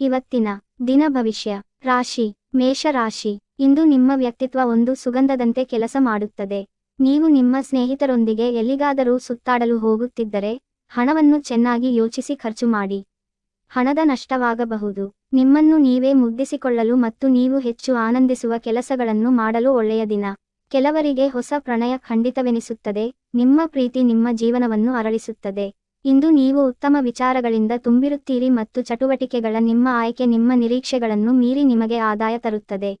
ಇವತ್ತಿನ ದಿನ ಭವಿಷ್ಯ, ರಾಶಿ ಮೇಷ ರಾಶಿ ಇಂದು ನಿಮ್ಮ ವ್ಯಕ್ತಿತ್ವ ಒಂದು ಸುಗಂಧದಂತೆ ಕೆಲಸ ಮಾಡುತ್ತದೆ. ನೀವು ನಿಮ್ಮ ಸ್ನೇಹಿತರೊಂದಿಗೆ ಎಲ್ಲಿಗಾದರೂ ಸುತ್ತಾಡಲು ಹೋಗುತ್ತಿದ್ದರೆ, ಹಣವನ್ನು ಚೆನ್ನಾಗಿ ಯೋಚಿಸಿ ಖರ್ಚು ಮಾಡಿ. ಹಣದ ನಷ್ಟವಾಗಬಹುದು. ನಿಮ್ಮನ್ನು ನೀವೇ ಮುದ್ದಿಸಿಕೊಳ್ಳಲು ಮತ್ತು ನೀವು ಹೆಚ್ಚು ಆನಂದಿಸುವ ಕೆಲಸಗಳನ್ನು ಮಾಡಲು ಒಳ್ಳೆಯ ದಿನ. ಕೆಲವರಿಗೆ ಹೊಸ ಪ್ರಣಯ ಖಂಡಿತವೆನಿಸುತ್ತದೆ. ನಿಮ್ಮ ಪ್ರೀತಿ ನಿಮ್ಮ ಜೀವನವನ್ನು ಅರಳಿಸುತ್ತದೆ. ಇಂದು ನೀವು ಉತ್ತಮ ವಿಚಾರಗಳಿಂದ ತುಂಬಿರುತ್ತೀರಿ ಮತ್ತು ಚಟುವಟಿಕೆಗಳ ನಿಮ್ಮ ಆಯ್ಕೆ ನಿಮ್ಮ ನಿರೀಕ್ಷೆಗಳನ್ನು ಮೀರಿ ನಿಮಗೆ ಆದಾಯ ತರುತ್ತದೆ.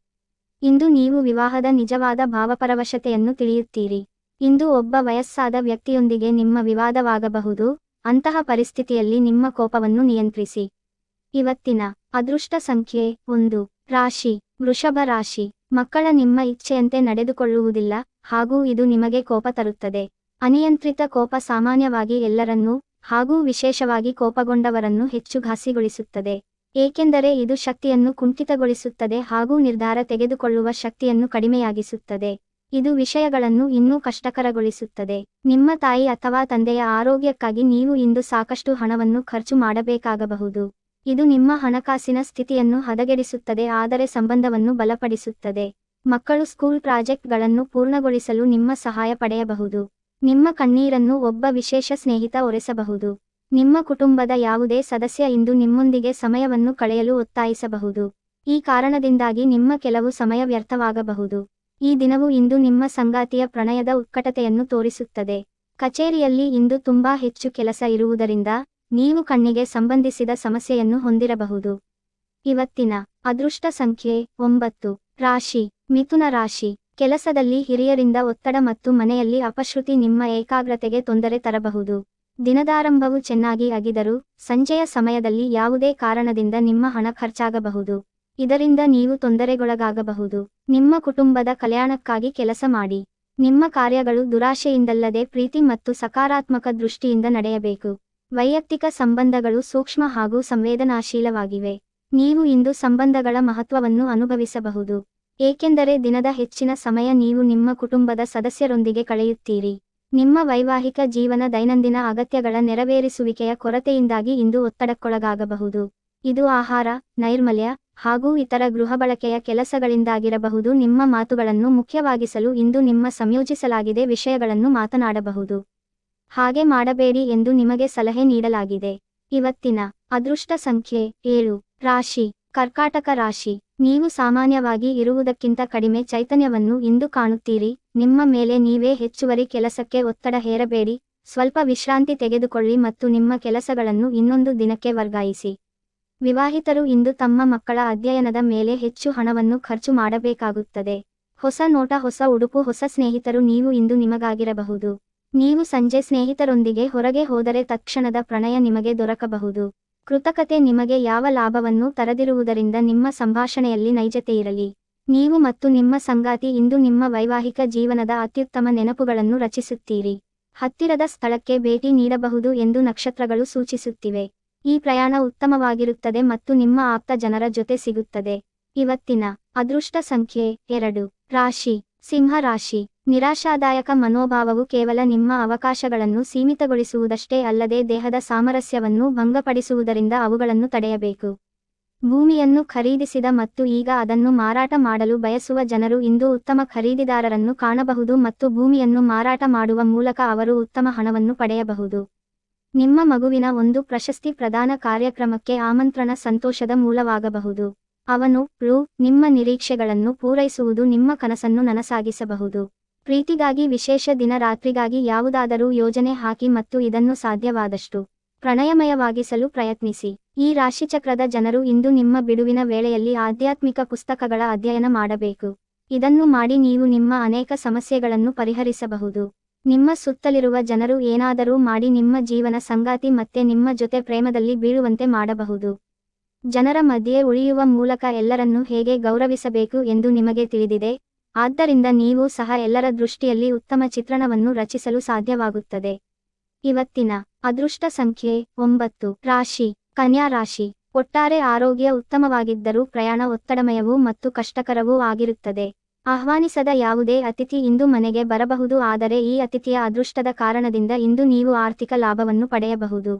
ಇಂದು ನೀವು ವಿವಾಹದ ನಿಜವಾದ ಭಾವಪರವಶತೆಯನ್ನು ತಿಳಿಯುತ್ತೀರಿ. ಇಂದು ಒಬ್ಬ ವಯಸ್ಸಾದ ವ್ಯಕ್ತಿಯೊಂದಿಗೆ ನಿಮ್ಮ ವಿವಾದವಾಗಬಹುದು, ಅಂತಹ ಪರಿಸ್ಥಿತಿಯಲ್ಲಿ ನಿಮ್ಮ ಕೋಪವನ್ನು ನಿಯಂತ್ರಿಸಿ. ಇವತ್ತಿನ ಅದೃಷ್ಟ ಸಂಖ್ಯೆ ಒಂದು, ರಾಶಿ, ವೃಷಭ ರಾಶಿ, ಮಕ್ಕಳ ನಿಮ್ಮ ಇಚ್ಛೆಯಂತೆ ನಡೆದುಕೊಳ್ಳುವುದಿಲ್ಲ, ಹಾಗೂ ಇದು ನಿಮಗೆ ಕೋಪ ತರುತ್ತದೆ. ಅನಿಯಂತ್ರಿತ ಕೋಪ ಸಾಮಾನ್ಯವಾಗಿ ಎಲ್ಲರನ್ನೂ ಹಾಗೂ ವಿಶೇಷವಾಗಿ ಕೋಪಗೊಂಡವರನ್ನು ಹೆಚ್ಚು ಘಾಸಿಗೊಳಿಸುತ್ತದೆ. ಏಕೆಂದರೆ ಇದು ಶಕ್ತಿಯನ್ನು ಕುಂಠಿತಗೊಳಿಸುತ್ತದೆ ಹಾಗೂ ನಿರ್ಧಾರ ತೆಗೆದುಕೊಳ್ಳುವ ಶಕ್ತಿಯನ್ನು ಕಡಿಮೆಯಾಗಿಸುತ್ತದೆ. ಇದು ವಿಷಯಗಳನ್ನು ಇನ್ನೂ ಕಷ್ಟಕರಗೊಳಿಸುತ್ತದೆ. ನಿಮ್ಮ ತಾಯಿ ಅಥವಾ ತಂದೆಯ ಆರೋಗ್ಯಕ್ಕಾಗಿ ನೀವು ಇಂದು ಸಾಕಷ್ಟು ಹಣವನ್ನು ಖರ್ಚು ಮಾಡಬೇಕಾಗಬಹುದು. ಇದು ನಿಮ್ಮ ಹಣಕಾಸಿನ ಸ್ಥಿತಿಯನ್ನು ಹದಗೆಡಿಸುತ್ತದೆ, ಆದರೆ ಸಂಬಂಧವನ್ನು ಬಲಪಡಿಸುತ್ತದೆ. ಮಕ್ಕಳು ಸ್ಕೂಲ್ ಪ್ರಾಜೆಕ್ಟ್ಗಳನ್ನು ಪೂರ್ಣಗೊಳಿಸಲು ನಿಮ್ಮ ಸಹಾಯ ಪಡೆಯಬಹುದು. ನಿಮ್ಮ ಕಣ್ಣೀರನ್ನು ಒಬ್ಬ ವಿಶೇಷ ಸ್ನೇಹಿತ ಒರೆಸಬಹುದು. ನಿಮ್ಮ ಕುಟುಂಬದ ಯಾವುದೇ ಸದಸ್ಯ ಇಂದು ನಿಮ್ಮೊಂದಿಗೆ ಸಮಯವನ್ನು ಕಳೆಯಲು ಒತ್ತಾಯಿಸಬಹುದು. ಈ ಕಾರಣದಿಂದಾಗಿ ನಿಮ್ಮ ಕೆಲವು ಸಮಯ ವ್ಯರ್ಥವಾಗಬಹುದು. ಈ ದಿನವು ಇಂದು ನಿಮ್ಮ ಸಂಗಾತಿಯ ಪ್ರಣಯದ ಉತ್ಕಟತೆಯನ್ನು ತೋರಿಸುತ್ತದೆ. ಕಚೇರಿಯಲ್ಲಿ ಇಂದು ತುಂಬಾ ಹೆಚ್ಚು ಕೆಲಸ ಇರುವುದರಿಂದ ನೀವು ಕಣ್ಣಿಗೆ ಸಂಬಂಧಿಸಿದ ಸಮಸ್ಯೆಯನ್ನು ಹೊಂದಿರಬಹುದು. ಇವತ್ತಿನ ಅದೃಷ್ಟ ಸಂಖ್ಯೆ ಒಂಬತ್ತು. ರಾಶಿ. ಮಿಥುನ ರಾಶಿ. ಕೆಲಸದಲ್ಲಿ ಹಿರಿಯರಿಂದ ಒತ್ತಡ ಮತ್ತು ಮನೆಯಲ್ಲಿ ಅಪಶ್ರುತಿ ನಿಮ್ಮ ಏಕಾಗ್ರತೆಗೆ ತೊಂದರೆ ತರಬಹುದು. ದಿನದಾರಂಭವು ಚೆನ್ನಾಗಿ ಅಗಿದರೂ, ಸಂಜೆಯ ಸಮಯದಲ್ಲಿ ಯಾವುದೇ ಕಾರಣದಿಂದ ನಿಮ್ಮ ಹಣ ಖರ್ಚಾಗಬಹುದು. ಇದರಿಂದ ನೀವು ತೊಂದರೆಗೊಳಗಾಗಬಹುದು. ನಿಮ್ಮ ಕುಟುಂಬದ ಕಲ್ಯಾಣಕ್ಕಾಗಿ ಕೆಲಸ ಮಾಡಿ. ನಿಮ್ಮ ಕಾರ್ಯಗಳು ದುರಾಶೆಯಿಂದಲ್ಲದೆ ಪ್ರೀತಿ ಮತ್ತು ಸಕಾರಾತ್ಮಕ ದೃಷ್ಟಿಯಿಂದ ನಡೆಯಬೇಕು. ವೈಯಕ್ತಿಕ ಸಂಬಂಧಗಳು ಸೂಕ್ಷ್ಮ ಹಾಗೂ ಸಂವೇದನಾಶೀಲವಾಗಿವೆ. ನೀವು ಇಂದು ಸಂಬಂಧಗಳ ಮಹತ್ವವನ್ನು ಅನುಭವಿಸಬಹುದು. ಏಕೆಂದರೆ ದಿನದ ಹೆಚ್ಚಿನ ಸಮಯ ನೀವು ನಿಮ್ಮ ಕುಟುಂಬದ ಸದಸ್ಯರೊಂದಿಗೆ ಕಳೆಯುತ್ತೀರಿ. ನಿಮ್ಮ ವೈವಾಹಿಕ ಜೀವನ ದೈನಂದಿನ ಅಗತ್ಯಗಳ ನೆರವೇರಿಸುವಿಕೆಯ ಕೊರತೆಯಿಂದಾಗಿ ಇಂದು ಒತ್ತಡಕ್ಕೊಳಗಾಗಬಹುದು. ಇದು ಆಹಾರ, ನೈರ್ಮಲ್ಯ ಹಾಗೂ ಇತರ ಗೃಹ ಬಳಕೆಯ ಕೆಲಸಗಳಿಂದಾಗಿರಬಹುದು. ನಿಮ್ಮ ಮಾತುಗಳನ್ನು ಮುಖ್ಯವಾಗಿಸಲು ಇಂದು ನಿಮ್ಮ ಸಂಯೋಜಿಸಲಾಗಿದೆ ವಿಷಯಗಳನ್ನು ಮಾತನಾಡಬಹುದು. ಹಾಗೆ ಮಾಡಬೇಡಿ ಎಂದು ನಿಮಗೆ ಸಲಹೆ ನೀಡಲಾಗಿದೆ. ಇವತ್ತಿನ ಅದೃಷ್ಟ ಸಂಖ್ಯೆ ಏಳು. ರಾಶಿ. ಕರ್ಕಾಟಕ ರಾಶಿ. ನೀವು ಸಾಮಾನ್ಯವಾಗಿ ಇರುವುದಕ್ಕಿಂತ ಕಡಿಮೆ ಚೈತನ್ಯವನ್ನು ಇಂದು ಕಾಣುತ್ತೀರಿ. ನಿಮ್ಮ ಮೇಲೆ ನೀವೇ ಹೆಚ್ಚುವರಿ ಕೆಲಸಕ್ಕೆ ಒತ್ತಡ ಹೇರಬೇಡಿ. ಸ್ವಲ್ಪ ವಿಶ್ರಾಂತಿ ತೆಗೆದುಕೊಳ್ಳಿ ಮತ್ತು ನಿಮ್ಮ ಕೆಲಸಗಳನ್ನು ಇನ್ನೊಂದು ದಿನಕ್ಕೆ ವರ್ಗಾಯಿಸಿ. ವಿವಾಹಿತರು ಇಂದು ತಮ್ಮ ಮಕ್ಕಳ ಅಧ್ಯಯನದ ಮೇಲೆ ಹೆಚ್ಚು ಹಣವನ್ನು ಖರ್ಚು ಮಾಡಬೇಕಾಗುತ್ತದೆ. ಹೊಸ ನೋಟ, ಹೊಸ ಉಡುಪು, ಹೊಸ ಸ್ನೇಹಿತರು ನೀವು ಇಂದು ನಿಮಗಾಗಿರಬಹುದು. ನೀವು ಸಂಜೆ ಸ್ನೇಹಿತರೊಂದಿಗೆ ಹೊರಗೆ ಹೋದರೆ ತಕ್ಷಣದ ಪ್ರಣಯ ನಿಮಗೆ ದೊರಕಬಹುದು. ಕೃತಕತೆ ನಿಮಗೆ ಯಾವ ಲಾಭವನ್ನು ತರದಿರುವುದರಿಂದ ನಿಮ್ಮ ಸಂಭಾಷಣೆಯಲ್ಲಿ ನೈಜತೆಯಿರಲಿ ನೀವು ಮತ್ತು ನಿಮ್ಮ ಸಂಗಾತಿ ಇಂದು ನಿಮ್ಮ ವೈವಾಹಿಕ ಜೀವನದ ಅತ್ಯುತ್ತಮ ನೆನಪುಗಳನ್ನು ರಚಿಸುತ್ತೀರಿ. ಹತ್ತಿರದ ಸ್ಥಳಕ್ಕೆ ಭೇಟಿ ನೀಡಬಹುದು ಎಂದು ನಕ್ಷತ್ರಗಳು ಸೂಚಿಸುತ್ತಿವೆ. ಈ ಪ್ರಯಾಣ ಉತ್ತಮವಾಗಿರುತ್ತದೆ ಮತ್ತು ನಿಮ್ಮ ಆಪ್ತ ಜನರ ಜೊತೆ ಸಿಗುತ್ತದೆ. ಇವತ್ತಿನ ಅದೃಷ್ಟ ಸಂಖ್ಯೆ ಎರಡು. ರಾಶಿ. ಸಿಂಹ ರಾಶಿ. ನಿರಾಶಾದಾಯಕ ಮನೋಭಾವವು ಕೇವಲ ನಿಮ್ಮ ಅವಕಾಶಗಳನ್ನು ಸೀಮಿತಗೊಳಿಸುವುದಷ್ಟೇ ಅಲ್ಲದೆ ದೇಹದ ಸಾಮರಸ್ಯವನ್ನು ಭಂಗಪಡಿಸುವುದರಿಂದ ಅವುಗಳನ್ನು ತಡೆಯಬೇಕು. ಭೂಮಿಯನ್ನು ಖರೀದಿಸಿದ ಮತ್ತು ಈಗ ಅದನ್ನು ಮಾರಾಟ ಮಾಡಲು ಬಯಸುವ ಜನರು ಇಂದು ಉತ್ತಮ ಖರೀದಿದಾರರನ್ನು ಕಾಣಬಹುದು ಮತ್ತು ಭೂಮಿಯನ್ನು ಮಾರಾಟ ಮಾಡುವ ಮೂಲಕ ಅವರು ಉತ್ತಮ ಹಣವನ್ನು ಪಡೆಯಬಹುದು. ನಿಮ್ಮ ಮಗುವಿನ ಒಂದು ಪ್ರಶಸ್ತಿ ಪ್ರದಾನ ಕಾರ್ಯಕ್ರಮಕ್ಕೆ ಆಮಂತ್ರಣ ಸಂತೋಷದ ಮೂಲವಾಗಬಹುದು. ಅವನು ಪ್ರೂ ನಿಮ್ಮ ನಿರೀಕ್ಷೆಗಳನ್ನು ಪೂರೈಸುವುದು ನಿಮ್ಮ ಕನಸನ್ನು ನನಸಾಗಿಸಬಹುದು. ಪ್ರೀತಿಗಾಗಿ ವಿಶೇಷ ದಿನ ರಾತ್ರಿಗಾಗಿ ಯಾವುದಾದರೂ ಯೋಜನೆ ಹಾಕಿ ಮತ್ತು ಇದನ್ನು ಸಾಧ್ಯವಾದಷ್ಟು ಪ್ರಣಯಮಯವಾಗಿಸಲು ಪ್ರಯತ್ನಿಸಿ. ಈ ರಾಶಿಚಕ್ರದ ಜನರು ಇಂದು ನಿಮ್ಮ ಬಿಡುವಿನ ವೇಳೆಯಲ್ಲಿ ಆಧ್ಯಾತ್ಮಿಕ ಪುಸ್ತಕಗಳ ಅಧ್ಯಯನ ಮಾಡಬೇಕು. ಇದನ್ನು ಮಾಡಿ ನೀವು ನಿಮ್ಮ ಅನೇಕ ಸಮಸ್ಯೆಗಳನ್ನು ಪರಿಹರಿಸಬಹುದು. ನಿಮ್ಮ ಸುತ್ತಲಿರುವ ಜನರು ಏನಾದರೂ ಮಾಡಿ ನಿಮ್ಮ ಜೀವನ ಸಂಗಾತಿ ಮತ್ತೆ ನಿಮ್ಮ ಜೊತೆ ಪ್ರೇಮದಲ್ಲಿ ಬೀಳುವಂತೆ ಮಾಡಬಹುದು. ಜನರ ಮಧ್ಯೆ ಉಳಿಯುವ ಮೂಲಕ ಎಲ್ಲರನ್ನೂ ಹೇಗೆ ಗೌರವಿಸಬೇಕು ಎಂದು ನಿಮಗೆ ತಿಳಿದಿದೆ. ಆದ್ದರಿಂದ ನೀವು ಸಹ ಎಲ್ಲರ ದೃಷ್ಟಿಯಲ್ಲಿ ಉತ್ತಮ ಚಿತ್ರಣವನ್ನು ರಚಿಸಲು ಸಾಧ್ಯವಾಗುತ್ತದೆ. ಇವತ್ತಿನ ಅದೃಷ್ಟ ಸಂಖ್ಯೆ ಒಂಬತ್ತು. ರಾಶಿ. ಕನ್ಯಾ ರಾಶಿ. ಒಟ್ಟಾರೆ ಆರೋಗ್ಯ ಉತ್ತಮವಾಗಿದ್ದರೂ ಪ್ರಯಾಣ ಒತ್ತಡಮಯವೂ ಮತ್ತು ಕಷ್ಟಕರವೂ ಆಗಿರುತ್ತದೆ. ಆಹ್ವಾನಿಸದ ಯಾವುದೇ ಅತಿಥಿ ಇಂದು ಮನೆಗೆ ಬರಬಹುದು, ಆದರೆ ಈ ಅತಿಥಿಯ ಅದೃಷ್ಟದ ಕಾರಣದಿಂದ ಇಂದು ನೀವು ಆರ್ಥಿಕ ಲಾಭವನ್ನು ಪಡೆಯಬಹುದು.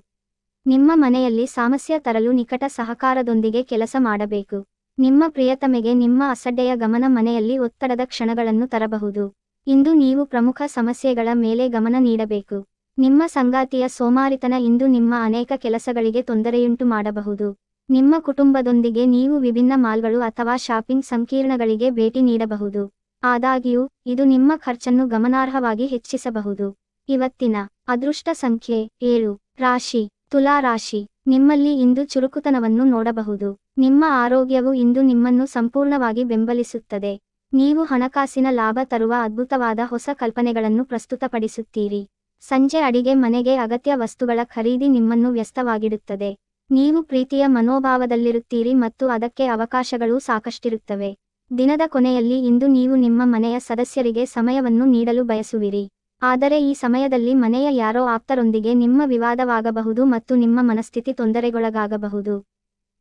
ನಿಮ್ಮ ಮನೆಯಲ್ಲಿ ಸಮಸ್ಯೆ ತರಲು ನಿಕಟ ಸಹಕಾರದೊಂದಿಗೆ ಕೆಲಸ ಮಾಡಬೇಕು. ನಿಮ್ಮ ಪ್ರಿಯತಮೆಗೆ ನಿಮ್ಮ ಅಸಡ್ಡೆಯ ಗಮನ ಮನೆಯಲ್ಲಿ ಒತ್ತಡದ ಕ್ಷಣಗಳನ್ನು ತರಬಹುದು. ಇಂದು ನೀವು ಪ್ರಮುಖ ಸಮಸ್ಯೆಗಳ ಮೇಲೆ ಗಮನ ನೀಡಬೇಕು. ನಿಮ್ಮ ಸಂಗಾತಿಯ ಸೋಮಾರಿತನ ಇಂದು ನಿಮ್ಮ ಅನೇಕ ಕೆಲಸಗಳಿಗೆ ತೊಂದರೆಯುಂಟು ಮಾಡಬಹುದು. ನಿಮ್ಮ ಕುಟುಂಬದೊಂದಿಗೆ ನೀವು ವಿಭಿನ್ನ ಮಾಲ್ಗಳು ಅಥವಾ ಶಾಪಿಂಗ್ ಸಂಕೀರ್ಣಗಳಿಗೆ ಭೇಟಿ ನೀಡಬಹುದು. ಆದಾಗ್ಯೂ, ಇದು ನಿಮ್ಮ ಖರ್ಚನ್ನು ಗಮನಾರ್ಹವಾಗಿ ಹೆಚ್ಚಿಸಬಹುದು. ಇವತ್ತಿನ ಅದೃಷ್ಟ ಸಂಖ್ಯೆ ಏಳು. ರಾಶಿ. ತುಲಾ ರಾಶಿ. ನಿಮ್ಮಲ್ಲಿ ಇಂದು ಚುರುಕುತನವನ್ನು ನೋಡಬಹುದು. ನಿಮ್ಮ ಆರೋಗ್ಯವು ಇಂದು ನಿಮ್ಮನ್ನು ಸಂಪೂರ್ಣವಾಗಿ ಬೆಂಬಲಿಸುತ್ತದೆ. ನೀವು ಹಣಕಾಸಿನ ಲಾಭ ತರುವ ಅದ್ಭುತವಾದ ಹೊಸ ಕಲ್ಪನೆಗಳನ್ನು ಪ್ರಸ್ತುತಪಡಿಸುತ್ತೀರಿ. ಸಂಜೆ ಅಡಿಗೆ ಮನೆಗೆ ಅಗತ್ಯ ವಸ್ತುಗಳ ಖರೀದಿ ನಿಮ್ಮನ್ನು ವ್ಯಸ್ತವಾಗಿಡುತ್ತದೆ. ನೀವು ಪ್ರೀತಿಯ ಮನೋಭಾವದಲ್ಲಿರುತ್ತೀರಿ ಮತ್ತು ಅದಕ್ಕೆ ಅವಕಾಶಗಳು ಸಾಕಷ್ಟಿರುತ್ತವೆ. ದಿನದ ಕೊನೆಯಲ್ಲಿ ಇಂದು ನೀವು ನಿಮ್ಮ ಮನೆಯ ಸದಸ್ಯರಿಗೆ ಸಮಯವನ್ನು ನೀಡಲು ಬಯಸುವಿರಿ. ಆದರೆ ಈ ಸಮಯದಲ್ಲಿ ಮನೆಯ ಯಾರೋ ಆಪ್ತರೊಂದಿಗೆ ನಿಮ್ಮ ವಿವಾದವಾಗಬಹುದು ಮತ್ತು ನಿಮ್ಮ ಮನಸ್ಥಿತಿ ತೊಂದರೆಗೊಳಗಾಗಬಹುದು.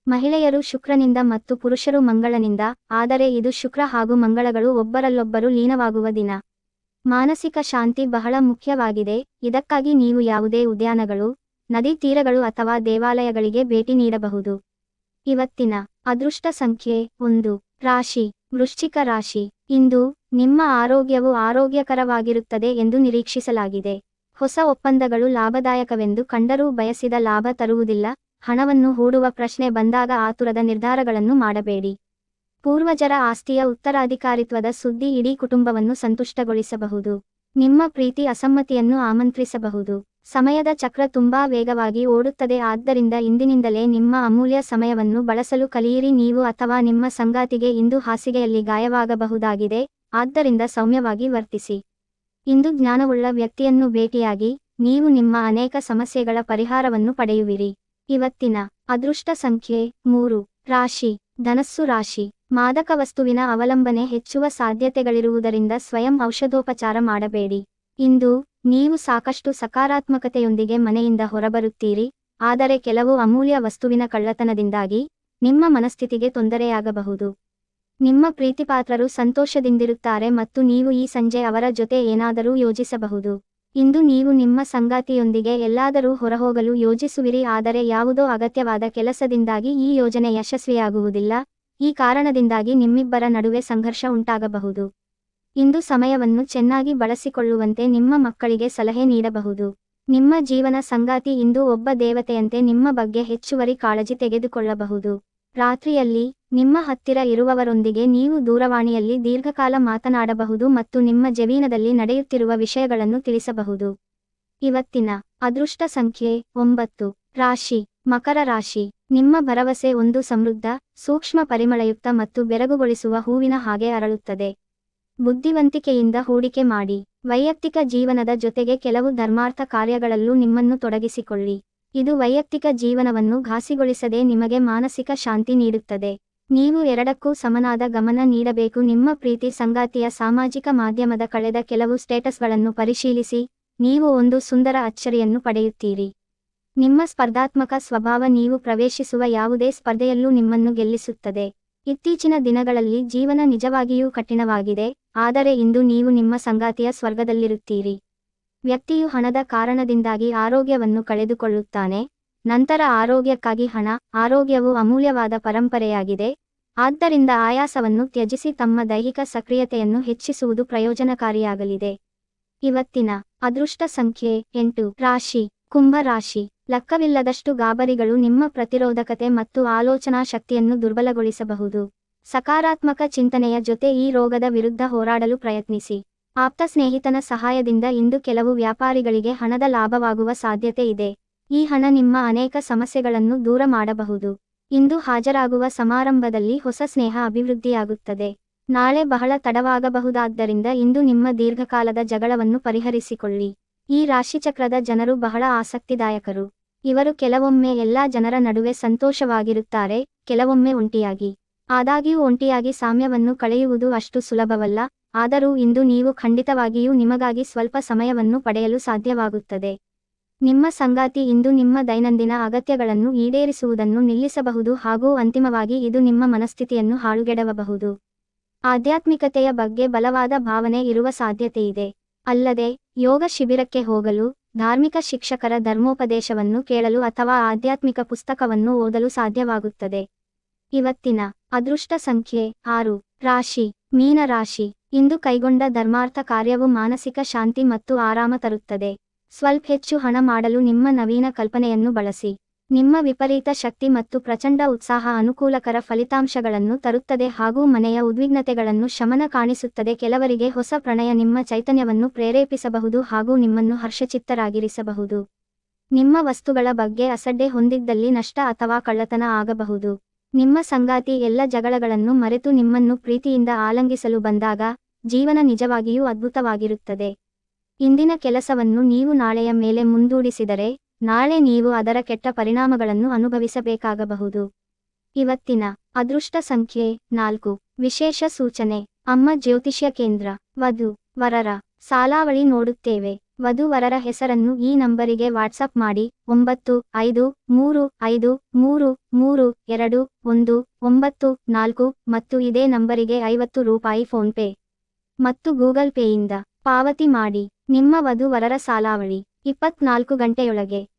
ಮಹಿಳೆಯರು ಶುಕ್ರನಿಂದ ಮತ್ತು ಪುರುಷರು ಮಂಗಳನಿಂದ, ಆದರೆ ಇದು ಶುಕ್ರ ಹಾಗೂ ಮಂಗಳಗಳು ಒಬ್ಬರಲ್ಲೊಬ್ಬರು ಲೀನವಾಗುವ ದಿನ. ಮಾನಸಿಕ ಶಾಂತಿ ಬಹಳ ಮುಖ್ಯವಾಗಿದೆ, ಇದಕ್ಕಾಗಿ ನೀವು ಯಾವುದೇ ಉದ್ಯಾನಗಳು, ನದಿ ತೀರಗಳು ಅಥವಾ ದೇವಾಲಯಗಳಿಗೆ ಭೇಟಿ ನೀಡಬಹುದು. ಇವತ್ತಿನ ಅದೃಷ್ಟ ಸಂಖ್ಯೆ ಒಂದು, ರಾಶಿ. ವೃಶ್ಚಿಕ ರಾಶಿ. ಇಂದು ನಿಮ್ಮ ಆರೋಗ್ಯವು ಆರೋಗ್ಯಕರವಾಗಿರುತ್ತದೆ ಎಂದು ನಿರೀಕ್ಷಿಸಲಾಗಿದೆ. ಹೊಸ ಒಪ್ಪಂದಗಳು ಲಾಭದಾಯಕವೆಂದು ಕಂಡರೂ ಬಯಸಿದ ಲಾಭ ತರುವುದಿಲ್ಲ. ಹಣವನ್ನು ಹೂಡುವ ಪ್ರಶ್ನೆ ಬಂದಾಗ ಆತುರದ ನಿರ್ಧಾರಗಳನ್ನು ಮಾಡಬೇಡಿ. ಪೂರ್ವಜರ ಆಸ್ತಿಯ ಉತ್ತರಾಧಿಕಾರಿತ್ವದ ಸುದ್ದಿ ಇಡೀ ಕುಟುಂಬವನ್ನು ಸಂತುಷ್ಟಗೊಳಿಸಬಹುದು. ನಿಮ್ಮ ಪ್ರೀತಿ ಅಸಮ್ಮತಿಯನ್ನು ಆಮಂತ್ರಿಸಬಹುದು. ಸಮಯದ ಚಕ್ರ ತುಂಬಾ ವೇಗವಾಗಿ ಓಡುತ್ತದೆ. ಆದ್ದರಿಂದ ಇಂದಿನಿಂದಲೇ ನಿಮ್ಮ ಅಮೂಲ್ಯ ಸಮಯವನ್ನು ಬಳಸಲು ಕಲಿಯಿರಿ. ನೀವು ಅಥವಾ ನಿಮ್ಮ ಸಂಗಾತಿಗೆ ಇಂದು ಹಾಸಿಗೆಯಲ್ಲಿ ಗಾಯವಾಗಬಹುದಾಗಿದೆ. ಆದ್ದರಿಂದ ಸೌಮ್ಯವಾಗಿ ವರ್ತಿಸಿ. ಇಂದು ಜ್ಞಾನವುಳ್ಳ ವ್ಯಕ್ತಿಯನ್ನು ಭೇಟಿಯಾಗಿ ನೀವು ನಿಮ್ಮ ಅನೇಕ ಸಮಸ್ಯೆಗಳ ಪರಿಹಾರವನ್ನು ಪಡೆಯುವಿರಿ. ಇವತ್ತಿನ ಅದೃಷ್ಟ ಸಂಖ್ಯೆ ಮೂರು. ರಾಶಿ. ಧನಸ್ಸು ರಾಶಿ. ಮಾದಕ ವಸ್ತುವಿನ ಅವಲಂಬನೆ ಹೆಚ್ಚುವ ಸಾಧ್ಯತೆಗಳಿರುವುದರಿಂದ ಸ್ವಯಂ ಔಷಧೋಪಚಾರ ಮಾಡಬೇಡಿ. ಇಂದು ನೀವು ಸಾಕಷ್ಟು ಸಕಾರಾತ್ಮಕತೆಯೊಂದಿಗೆ ಮನೆಯಿಂದ ಹೊರಬರುತ್ತೀರಿ, ಆದರೆ ಕೆಲವು ಅಮೂಲ್ಯ ವಸ್ತುವಿನ ಕಳ್ಳತನದಿಂದಾಗಿ ನಿಮ್ಮ ಮನಸ್ಥಿತಿಗೆ ತೊಂದರೆಯಾಗಬಹುದು. ನಿಮ್ಮ ಪ್ರೀತಿಪಾತ್ರರು ಸಂತೋಷದಿಂದಿರುತ್ತಾರೆ ಮತ್ತು ನೀವು ಈ ಸಂಜೆ ಅವರ ಜೊತೆ ಏನಾದರೂ ಯೋಜಿಸಬಹುದು. ಇಂದು ನೀವು ನಿಮ್ಮ ಸಂಗಾತಿಯೊಂದಿಗೆ ಎಲ್ಲಾದರೂ ಹೊರಹೋಗಲು ಯೋಜಿಸುವಿರಿ, ಆದರೆ ಯಾವುದೋ ಅಗತ್ಯವಾದ ಕೆಲಸದಿಂದಾಗಿ ಈ ಯೋಜನೆ ಯಶಸ್ವಿಯಾಗುವುದಿಲ್ಲ. ಈ ಕಾರಣದಿಂದಾಗಿ ನಿಮ್ಮಿಬ್ಬರ ನಡುವೆ ಸಂಘರ್ಷ ಉಂಟಾಗಬಹುದು. ಇಂದು ಸಮಯವನ್ನು ಚೆನ್ನಾಗಿ ಬಳಸಿಕೊಳ್ಳುವಂತೆ ನಿಮ್ಮ ಮಕ್ಕಳಿಗೆ ಸಲಹೆ ನೀಡಬಹುದು. ನಿಮ್ಮ ಜೀವನ ಸಂಗಾತಿ ಇಂದು ಒಬ್ಬ ದೇವತೆಯಂತೆ ನಿಮ್ಮ ಬಗ್ಗೆ ಹೆಚ್ಚುವರಿ ಕಾಳಜಿ ತೆಗೆದುಕೊಳ್ಳಬಹುದು. ರಾತ್ರಿಯಲ್ಲಿ ನಿಮ್ಮ ಹತ್ತಿರ ಇರುವವರೊಂದಿಗೆ ನೀವು ದೂರವಾಣಿಯಲ್ಲಿ ದೀರ್ಘಕಾಲ ಮಾತನಾಡಬಹುದು ಮತ್ತು ನಿಮ್ಮ ಜಮೀನದಲ್ಲಿ ನಡೆಯುತ್ತಿರುವ ವಿಷಯಗಳನ್ನು ತಿಳಿಸಬಹುದು. ಇವತ್ತಿನ ಅದೃಷ್ಟ ಸಂಖ್ಯೆ ಒಂಬತ್ತು. ರಾಶಿ. ಮಕರ ರಾಶಿ. ನಿಮ್ಮ ಭರವಸೆ ಒಂದು ಸಮೃದ್ಧ, ಸೂಕ್ಷ್ಮ ಪರಿಮಳಯುಕ್ತ ಮತ್ತು ಬೆರಗುಗೊಳಿಸುವ ಹೂವಿನ ಹಾಗೆ ಅರಳುತ್ತದೆ. ಬುದ್ಧಿವಂತಿಕೆಯಿಂದ ಹೂಡಿಕೆ ಮಾಡಿ, ವೈಯಕ್ತಿಕ ಜೀವನದ ಜೊತೆಗೆ ಕೆಲವು ಧರ್ಮಾರ್ಥ ಕಾರ್ಯಗಳಲ್ಲೂ ನಿಮ್ಮನ್ನು ತೊಡಗಿಸಿಕೊಳ್ಳಿ. ಇದು ವೈಯಕ್ತಿಕ ಜೀವನವನ್ನು ಘಾಸಿಗೊಳಿಸದೆ ನಿಮಗೆ ಮಾನಸಿಕ ಶಾಂತಿ ನೀಡುತ್ತದೆ. ನೀವು ಎರಡಕ್ಕೂ ಸಮನಾದ ಗಮನ ನೀಡಬೇಕು. ನಿಮ್ಮ ಪ್ರೀತಿ ಸಂಗಾತಿಯ ಸಾಮಾಜಿಕ ಮಾಧ್ಯಮದ ಕಳೆದ ಕೆಲವು ಸ್ಟೇಟಸ್ಗಳನ್ನು ಪರಿಶೀಲಿಸಿ, ನೀವು ಒಂದು ಸುಂದರ ಅಚ್ಚರಿಯನ್ನು ಪಡೆಯುತ್ತೀರಿ. ನಿಮ್ಮ ಸ್ಪರ್ಧಾತ್ಮಕ ಸ್ವಭಾವ ನೀವು ಪ್ರವೇಶಿಸುವ ಯಾವುದೇ ಸ್ಪರ್ಧೆಯಲ್ಲೂ ನಿಮ್ಮನ್ನು ಗೆಲ್ಲಿಸುತ್ತದೆ. ಇತ್ತೀಚಿನ ದಿನಗಳಲ್ಲಿ ಜೀವನ ನಿಜವಾಗಿಯೂ ಕಠಿಣವಾಗಿದೆ, ಆದರೆ ಇಂದು ನೀವು ನಿಮ್ಮ ಸಂಗಾತಿಯ ಸ್ವರ್ಗದಲ್ಲಿರುತ್ತೀರಿ. ವ್ಯಕ್ತಿಯು ಹಣದ ಕಾರಣದಿಂದಾಗಿ ಆರೋಗ್ಯವನ್ನು ಕಳೆದುಕೊಳ್ಳುತ್ತಾನೆ, ನಂತರ ಆರೋಗ್ಯಕ್ಕಾಗಿ ಹಣ, ಆರೋಗ್ಯವು ಅಮೂಲ್ಯವಾದ ಪರಂಪರೆಯಾಗಿದೆ, ಆದ್ದರಿಂದ ಆಯಾಸವನ್ನು ತ್ಯಜಿಸಿ ತಮ್ಮ ದೈಹಿಕ ಸಕ್ರಿಯತೆಯನ್ನು ಹೆಚ್ಚಿಸುವುದು ಪ್ರಯೋಜನಕಾರಿಯಾಗಲಿದೆ. ಇವತ್ತಿನ ಅದೃಷ್ಟ ಸಂಖ್ಯೆ ಎಂಟು, ರಾಶಿ. ಕುಂಭ ರಾಶಿ ಲೆಕ್ಕವಿಲ್ಲದಷ್ಟು ಗಾಬರಿಗಳು ನಿಮ್ಮ ಪ್ರತಿರೋಧಕತೆ ಮತ್ತು ಆಲೋಚನಾ ಶಕ್ತಿಯನ್ನು ದುರ್ಬಲಗೊಳಿಸಬಹುದು. ಸಕಾರಾತ್ಮಕ ಚಿಂತನೆಯ ಜೊತೆ ಈ ರೋಗದ ವಿರುದ್ಧ ಹೋರಾಡಲು ಪ್ರಯತ್ನಿಸಿ. ಆಪ್ತ ಸ್ನೇಹಿತನ ಸಹಾಯದಿಂದ ಇಂದು ಕೆಲವು ವ್ಯಾಪಾರಿಗಳಿಗೆ ಹಣದ ಲಾಭವಾಗುವ ಸಾಧ್ಯತೆ ಇದೆ. ಈ ಹಣ ನಿಮ್ಮ ಅನೇಕ ಸಮಸ್ಯೆಗಳನ್ನು ದೂರ ಮಾಡಬಹುದು. ಇಂದು ಹಾಜರಾಗುವ ಸಮಾರಂಭದಲ್ಲಿ ಹೊಸ ಸ್ನೇಹ ಅಭಿವೃದ್ಧಿಯಾಗುತ್ತದೆ. ನಾಳೆ ಬಹಳ ತಡವಾಗಬಹುದಾದ್ದರಿಂದ ಇಂದು ನಿಮ್ಮ ದೀರ್ಘಕಾಲದ ಜಗಳವನ್ನು ಪರಿಹರಿಸಿಕೊಳ್ಳಿ. ಈ ರಾಶಿಚಕ್ರದ ಜನರು ಬಹಳ ಆಸಕ್ತಿದಾಯಕರು. ಇವರು ಕೆಲವೊಮ್ಮೆ ಎಲ್ಲಾ ಜನರ ನಡುವೆ ಸಂತೋಷವಾಗಿರುತ್ತಾರೆ, ಕೆಲವೊಮ್ಮೆ ಒಂಟಿಯಾಗಿ. ಆದಾಗ್ಯೂ ಒಂಟಿಯಾಗಿ ಸಾಮ್ಯವನ್ನು ಕಳೆಯುವುದು ಅಷ್ಟು ಸುಲಭವಲ್ಲ, ಆದರೂ ಇಂದು ನೀವು ಖಂಡಿತವಾಗಿಯೂ ನಿಮಗಾಗಿ ಸ್ವಲ್ಪ ಸಮಯವನ್ನು ಪಡೆಯಲು ಸಾಧ್ಯವಾಗುತ್ತದೆ. ನಿಮ್ಮ ಸಂಗಾತಿ ಇಂದು ನಿಮ್ಮ ದೈನಂದಿನ ಅಗತ್ಯಗಳನ್ನು ಈಡೇರಿಸುವುದನ್ನು ನಿಲ್ಲಿಸಬಹುದು ಹಾಗೂ ಅಂತಿಮವಾಗಿ ಇದು ನಿಮ್ಮ ಮನಸ್ಥಿತಿಯನ್ನು ಹಾಳುಗೆಡವಬಹುದು. ಆಧ್ಯಾತ್ಮಿಕತೆಯ ಬಗ್ಗೆ ಬಲವಾದ ಭಾವನೆ ಇರುವ ಸಾಧ್ಯತೆಯಿದೆ. ಅಲ್ಲದೆ, ಯೋಗ ಶಿಬಿರಕ್ಕೆ ಹೋಗಲು ಧಾರ್ಮಿಕ ಶಿಕ್ಷಕರ ಧರ್ಮೋಪದೇಶವನ್ನು ಕೇಳಲು ಅಥವಾ ಆಧ್ಯಾತ್ಮಿಕ ಪುಸ್ತಕವನ್ನು ಓದಲು ಸಾಧ್ಯವಾಗುತ್ತದೆ. ಇವತ್ತಿನ ಅದೃಷ್ಟ ಸಂಖ್ಯೆ ಆರು, ರಾಶಿ, ಮೀನ ರಾಶಿ, ಇಂದು ಕೈಗೊಂಡ ಧರ್ಮಾರ್ಥ ಕಾರ್ಯವು ಮಾನಸಿಕ ಶಾಂತಿ ಮತ್ತು ಆರಾಮ ತರುತ್ತದೆ. ಸ್ವಲ್ಪ ಹೆಚ್ಚು ಹಣ ಮಾಡಲು ನಿಮ್ಮ ನವೀನ ಕಲ್ಪನೆಯನ್ನು ಬಳಸಿ. ನಿಮ್ಮ ವಿಪರೀತ ಶಕ್ತಿ ಮತ್ತು ಪ್ರಚಂಡ ಉತ್ಸಾಹ ಅನುಕೂಲಕರ ಫಲಿತಾಂಶಗಳನ್ನು ತರುತ್ತದೆ ಹಾಗೂ ಮನೆಯ ಉದ್ವಿಗ್ನತೆಗಳನ್ನು ಶಮನ ಕಾಣಿಸುತ್ತದೆ. ಕೆಲವರಿಗೆ ಹೊಸ ಪ್ರಣಯ ನಿಮ್ಮ ಚೈತನ್ಯವನ್ನು ಪ್ರೇರೇಪಿಸಬಹುದು ಹಾಗೂ ನಿಮ್ಮನ್ನು ಹರ್ಷಚಿತ್ತರಾಗಿರಿಸಬಹುದು. ನಿಮ್ಮ ವಸ್ತುಗಳ ಬಗ್ಗೆ ಅಸಡ್ಡೆ ಹೊಂದಿದ್ದಲ್ಲಿ ನಷ್ಟ ಅಥವಾ ಕಳ್ಳತನ ಆಗಬಹುದು. ನಿಮ್ಮ ಸಂಗಾತಿ ಎಲ್ಲ ಜಗಳಗಳನ್ನು ಮರೆತು ನಿಮ್ಮನ್ನು ಪ್ರೀತಿಯಿಂದ ಆಲಂಗಿಸಲು ಬಂದಾಗ, ಜೀವನ ನಿಜವಾಗಿಯೂ ಅದ್ಭುತವಾಗಿರುತ್ತದೆ. ಇಂದಿನ ಕೆಲಸವನ್ನು ನೀವು ನಾಳೆಯ ಮೇಲೆ ಮುಂದೂಡಿಸಿದರೆ ನಾಳೆ ನೀವು ಅದರ ಕೆಟ್ಟ ಪರಿಣಾಮಗಳನ್ನು ಅನುಭವಿಸಬೇಕಾಗಬಹುದು. ಇವತ್ತಿನ ಅದೃಷ್ಟ ಸಂಖ್ಯೆ ನಾಲ್ಕು. ವಿಶೇಷ ಸೂಚನೆ. ಅಮ್ಮ ಜ್ಯೋತಿಷ್ಯ ಕೇಂದ್ರ. ವಧು. ವರರ. ಸಾಲಾವಳಿ ನೋಡುತ್ತೇವೆ. ವಧು ವರರ ಹೆಸರನ್ನು ಈ ನಂಬರಿಗೆ ವಾಟ್ಸಪ್ ಮಾಡಿ. ಒಂಬತ್ತು, ಐದು, ಮೂರು ಐದು, ಮೂರು ಮೂರು, ಎರಡು, ಒಂದು, ಒಂಬತ್ತು, ನಾಲ್ಕು ಮತ್ತು ಇದೇ ನಂಬರಿಗೆ ಐವತ್ತು ರೂಪಾಯಿ ಫೋನ್ಪೇ ಮತ್ತು ಗೂಗಲ್ ಪೇಯಿಂದ ಪಾವತಿ ಮಾಡಿ. ನಿಮ್ಮ ವಧು ವರರ ಸಾಲಾವಳಿ. ಇಪ್ಪತ್ನಾಲ್ಕು ಗಂಟೆಯೊಳಗೆ.